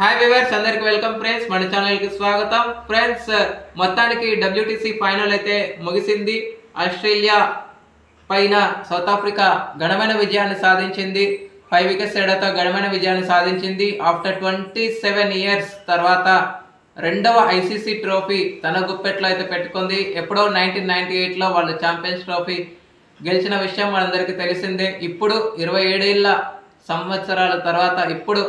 Hi viewers అందరికి welcome friends మన ఛానల్కి స్వాగతం. ఫ్రెండ్స్ మొత్తానికి డబ్ల్యూటీసీ ఫైనల్ అయితే ముగిసింది. ఆస్ట్రేలియా పైన సౌత్ ఆఫ్రికా ఘనమైన విజయాన్ని సాధించింది. ఫైవ్ వికెట్స్ తేడాతో ఘనమైన విజయాన్ని సాధించింది. ఆఫ్టర్ ట్వంటీ సెవెన్ ఇయర్స్ తర్వాత రెండవ ఐసీసీ ట్రోఫీ తన గుప్పెట్లో అయితే పెట్టుకుంది. ఎప్పుడో నైన్టీన్ నైన్టీ ఎయిట్లో వాళ్ళు ఛాంపియన్స్ ట్రోఫీ గెలిచిన విషయం మనందరికీ తెలిసిందే. ఇప్పుడు ఇరవై ఏడేళ్ళ సంవత్సరాల తర్వాత ఇప్పుడు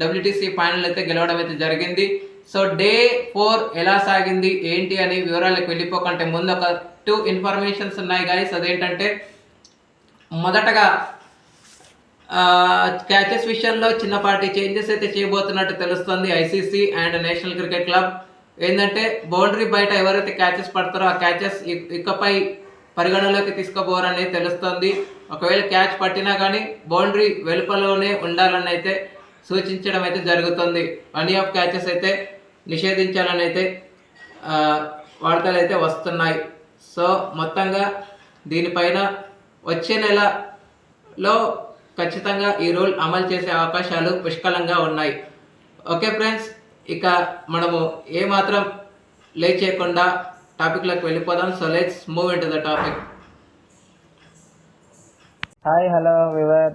డబ్ల్యూటీసీ ఫైనల్ అయితే గెలవడం అయితే జరిగింది. సో డే ఫోర్ ఎలా సాగింది ఏంటి అని వివరాలకు వెళ్ళిపోకంటే ముందు ఒక టూ ఇన్ఫర్మేషన్స్ ఉన్నాయి గాయస్ అదేంటంటే మొదటగా క్యాచెస్ విషయంలో చిన్నపాటి చేంజెస్ అయితే చేయబోతున్నట్టు తెలుస్తుంది ICC and national cricket club ఏంటంటే బౌండరీ బయట ఎవరైతే క్యాచెస్ పడతారో ఆ క్యాచెస్ ఇకపై పరిగణలోకి తీసుకోబోరని తెలుస్తుంది. ఒకవేళ క్యాచ్ పట్టినా కానీ బౌండరీ వెలుపలోనే ఉండాలని అయితే సూచించడం అయితే జరుగుతుంది మనీ ఆఫ్ క్యాచెస్ అయితే నిషేధించాలని అయితే వార్తలు అయితే వస్తున్నాయి. సో మొత్తంగా దీనిపైన వచ్చే నెలలో ఖచ్చితంగా ఈ రూల్ అమలు చేసే అవకాశాలు పుష్కలంగా ఉన్నాయి. ఓకే ఫ్రెండ్స్ ఇక మనము ఏమాత్రం లే చేయకుండా టాపిక్లోకి వెళ్ళిపోదాం. So let's move in to the topic hi hello viewer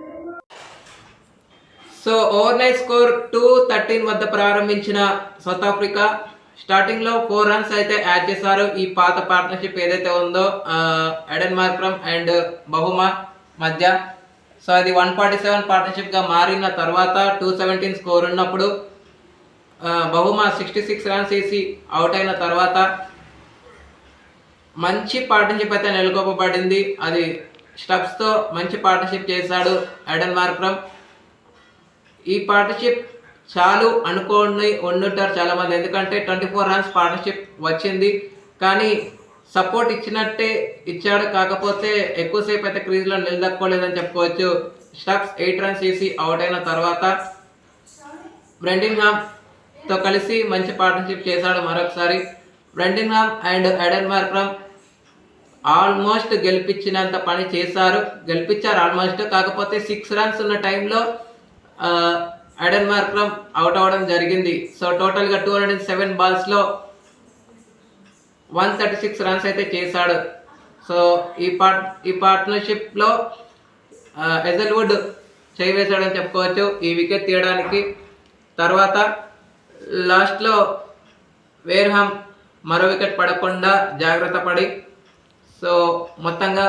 So overnight score two thirteen వద్ద ప్రారంభించిన సౌత్ ఆఫ్రికా. స్టార్టింగ్లో ఫోర్ రన్స్ అయితే యాడ్ చేశారు. ఈ పాత పార్ట్నర్షిప్ ఏదైతే ఉందో ఎడెన్ మార్క్రమ్ అండ్ బహుమా మధ్య. సో అది వన్ ఫార్టీ సెవెన్ పార్ట్నర్షిప్గా మారిన తర్వాత టూ సెవెంటీన్ స్కోర్ ఉన్నప్పుడు బహుమా సిక్స్టీ సిక్స్ రన్స్ వేసి అవుట్ అయిన తర్వాత మంచి పార్ట్నర్షిప్ అయితే నెలకొప్పబడింది అది స్టబ్స్తో మంచి పార్ట్నర్షిప్ చేశాడు ఎడెన్ మార్క్రమ్ ఈ పార్ట్నర్షిప్ చాలు అనుకోని ఉండుంటారు చాలామంది. ఎందుకంటే ట్వంటీ ఫోర్ రన్స్ పార్ట్నర్షిప్ వచ్చింది. కానీ సపోర్ట్ ఇచ్చినట్టే ఇచ్చాడు. కాకపోతే ఎక్కువసేపు అయితే క్రీజ్లో నిలదక్కోలేదని చెప్పుకోవచ్చు. స్టక్స్ ఎయిట్ రన్స్ చేసి అవుట్ అయిన తర్వాత బ్రెండింగ్హామ్తో కలిసి మంచి పార్ట్నర్షిప్ చేశాడు మరొకసారి. బ్రెండింగ్హామ్ అండ్ ఎడన్ మార్క్రమ్ ఆల్మోస్ట్ గెలిపించినంత పని చేశారు. గెలిపించారు ఆల్మోస్ట్ కాకపోతే సిక్స్ రన్స్ ఉన్న టైంలో అడన్ మార్క్రమ్ అవుట్ అవ్వడం జరిగింది. సో టోటల్గా టూ హండ్రెడ్ అండ్ సెవెన్ బాల్స్లో వన్ థర్టీ సిక్స్ రన్స్ అయితే చేశాడు. సో ఈ పార్ట్ ఈ పార్ట్నర్షిప్లో ఎజల్వుడ్ చేయి వేశాడని చెప్పుకోవచ్చు. ఈ వికెట్ తీయడానికి తర్వాత లాస్ట్లో వేర్హమ్ మరో వికెట్ పడకుండా జాగ్రత్త పడి సో మొత్తంగా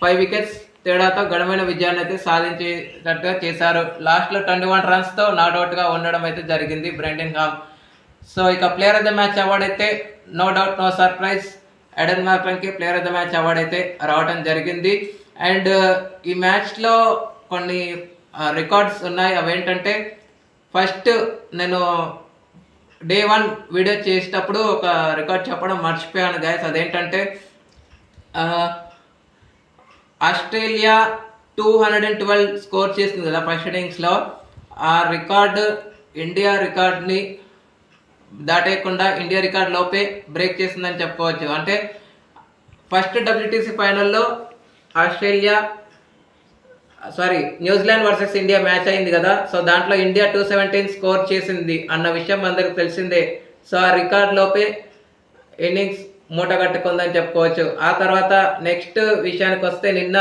ఫైవ్ వికెట్స్ తేడాతో ఘనమైన విజయాన్ని అయితే సాధించేటట్టుగా చేశారు. లాస్ట్లో ట్వంటీ వన్ రన్స్తో నాట్అవుట్గా ఉండడం అయితే జరిగింది బ్రెండన్ హామ్ సో ఇక player of the match award అయితే no doubt no surprise Aiden మార్క్రన్కి player of the match award అయితే రావడం జరిగింది. అండ్ ఈ మ్యాచ్లో కొన్ని రికార్డ్స్ ఉన్నాయి. అవేంటంటే ఫస్ట్ నేను డే వన్ వీడియో చేసేటప్పుడు ఒక రికార్డ్ చెప్పడం మర్చిపోయాను గాయస్ అదేంటంటే Australia two hundred and twelve score చేసింది కదా ఫస్ట్ ఇన్నింగ్స్లో. ఆ రికార్డు ఇండియా రికార్డ్ని దాటేయకుండా ఇండియా రికార్డ్ లోపే బ్రేక్ చేసిందని చెప్పవచ్చు అంటే ఫస్ట్ డబ్ల్యూటీసీ ఫైనల్లో Australia sorry New Zealand versus India match అయింది కదా. సో దాంట్లో ఇండియా టూ సెవెంటీన్ స్కోర్ చేసింది అన్న విషయం అందరికి తెలిసిందే. సో ఆ రికార్డ్ లోపే ఇన్నింగ్స్ మూట కట్టుకుందని చెప్పుకోవచ్చు. ఆ తర్వాత నెక్స్ట్ విషయానికి వస్తే నిన్న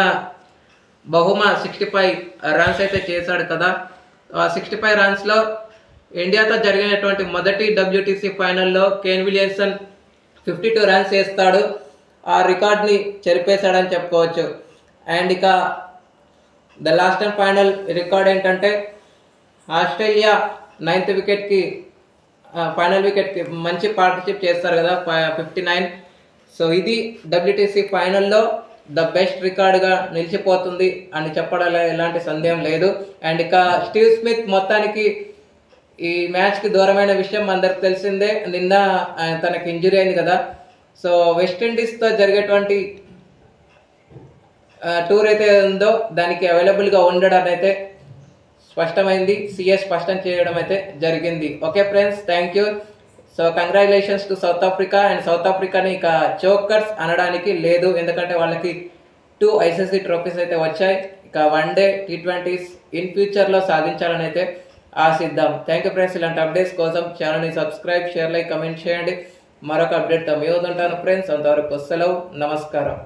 బహుమా సిక్స్టీ ఫైవ్ రన్స్ అయితే చేశాడు కదా. ఆ సిక్స్టీ ఫైవ్ రన్స్లో ఇండియాతో జరిగినటువంటి మొదటి డబ్ల్యూటీసీ ఫైనల్లో Kane Williamson fifty two runs వేస్తాడు ఆ రికార్డ్ని చెరిపేశాడని చెప్పుకోవచ్చు. అండ్ ఇక the last and final record ఏంటంటే ఆస్ట్రేలియా నైన్త్ వికెట్కి ఫైనల్ వికెట్కి మంచి పార్ట్నర్షిప్ చేస్తారు కదా ఫిఫ్టీ నైన్ సో ఇది డబ్ల్యూటీసీ ఫైనల్లో ద బెస్ట్ రికార్డ్గా నిలిచిపోతుంది అని చెప్పడంలో ఎలాంటి సందేహం లేదు. అండ్ ఇక స్టీవ్ స్మిత్ మొత్తానికి ఈ మ్యాచ్కి దూరమైన విషయం అందరికి తెలిసిందే. నిన్న తనకి ఇంజురీ అయింది కదా. సో వెస్టిండీస్తో జరిగేటువంటి టూర్ అయితే ఉందో దానికి అవైలబుల్గా ఉండడం అయితే స్పష్టమైంది. సిఎస్ స్పష్టం చేయడం అయితే జరిగింది. Okay friends thank you so congratulations to South Africa and South ఆఫ్రికాని ఇక చోకర్స్ అనడానికి లేదు. ఎందుకంటే వాళ్ళకి టూ ఐసీసీ ట్రోఫీస్ అయితే వచ్చాయి. ఇక one day T twenties in ఫ్యూచర్లో సాధించాలని అయితే ఆశిద్దాం. థ్యాంక్ యూ ఫ్రెండ్స్ ఇలాంటి అప్డేట్స్ కోసం ఛానల్ని సబ్స్క్రైబ్ షేర్ లైక్ కమెంట్ చేయండి. మరొక అప్డేట్తో మీ ఉంటాను ఫ్రెండ్స్ అంతవరకు సెలవు. నమస్కారం.